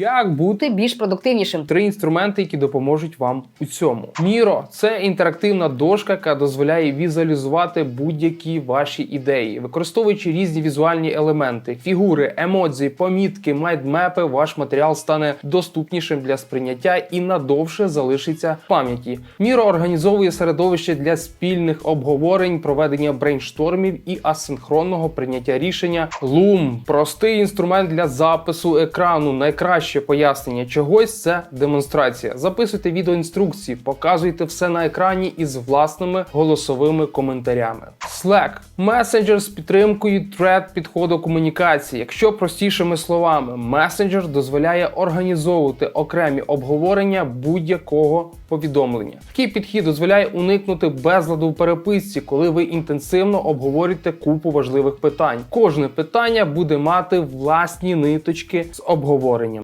Як бути більш продуктивнішим. три інструменти, які допоможуть вам у цьому. Міро це інтерактивна дошка, яка дозволяє візуалізувати будь-які ваші ідеї, використовуючи різні візуальні елементи, фігури, емодзі, помітки, майдмепи. Ваш матеріал стане доступнішим для сприйняття і надовше залишиться в пам'яті. Міро організовує середовище для спільних обговорень, проведення брейнштормів і асинхронного прийняття рішення. Loom – простий інструмент для запису екрану. Найкраще пояснення чогось це демонстрація. Записуйте відеоінструкції, показуйте все на екрані із власними голосовими коментарями. Slack – месенджер з підтримкою thread підходу комунікації. Якщо простішими словами, месенджер дозволяє організовувати окремі обговорення будь-якого повідомлення. Такий підхід дозволяє уникнути безладу в переписці, коли ви інтенсивно обговорюєте купу важливих питань. Кожне питання буде мати власні ниточки з обговоренням.